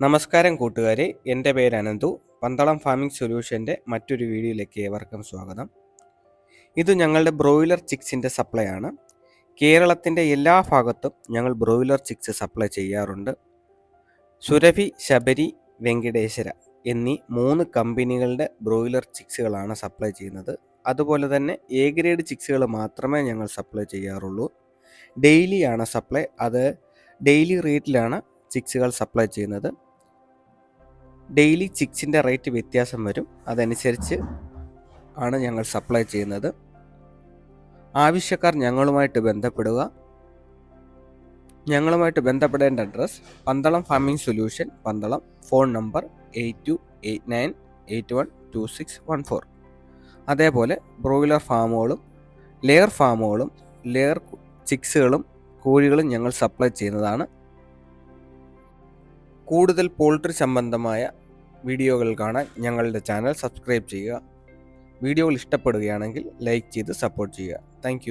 നമസ്കാരം കൂട്ടുകാരെ. എന്റെ പേര് അനന്തു. പന്തളം ഫാമിംഗ് സൊല്യൂഷന്റെ മറ്റൊരു വീഡിയോയിലേക്ക് ഏവർക്കും സ്വാഗതം. ഇത് ഞങ്ങളുടെ ബ്രോയിലർ ചിക്സിന്റെ സപ്ലൈ ആണ്. കേരളത്തിന്റെ എല്ലാ ഭാഗത്തും ഞങ്ങൾ ബ്രോയിലർ ചിക്സ് സപ്ലൈ ചെയ്യാറുണ്ട്. സുരഭി ശബരി വെങ്കടേശ്വര എന്നീ മൂന്ന് കമ്പനികളുടെ ബ്രോയിലർ ചിക്സുകളാണ് സപ്ലൈ ചെയ്യുന്നത്. അതുപോലെ തന്നെ എ ഗ്രേഡ് ചിക്സുകൾ മാത്രമേ ഞങ്ങൾ സപ്ലൈ ചെയ്യാറുള്ളൂ. ഡെയിലിയാണ് സപ്ലൈ. അത് ഡെയിലി റേറ്റിലാണ് ചിക്സുകൾ സപ്ലൈ ചെയ്യുന്നത്. ഡെയിലി ചിക്സിന്റെ റേറ്റ് വ്യത്യാസം വരും. അതനുസരിച്ച് ആണ് ഞങ്ങൾ സപ്ലൈ ചെയ്യുന്നത്. ആവശ്യക്കാർ ഞങ്ങളുമായിട്ട് ബന്ധപ്പെടുക. ഞങ്ങളുമായിട്ട് ബന്ധപ്പെടേണ്ട address Pandalam farming solution Pandalam phone number eight two eight nine eight one two six one four. അതേപോലെ ബ്രോയിലർ ഫാമുകളും ലെയർ ഫാമുകളും ലെയർ ചിക്സുകളും കോഴികളും ഞങ്ങൾ സപ്ലൈ ചെയ്യുന്നതാണ്. കൂടുതൽ പോൾട്രി സംബന്ധമായ വീഡിയോകൾ കാണാൻ ഞങ്ങളുടെ ചാനൽ സബ്സ്ക്രൈബ് ചെയ്യുക. വീഡിയോകൾ ഇഷ്ടപ്പെടുകയാണെങ്കിൽ ലൈക്ക് ചെയ്ത് സപ്പോർട്ട് ചെയ്യുക. താങ്ക്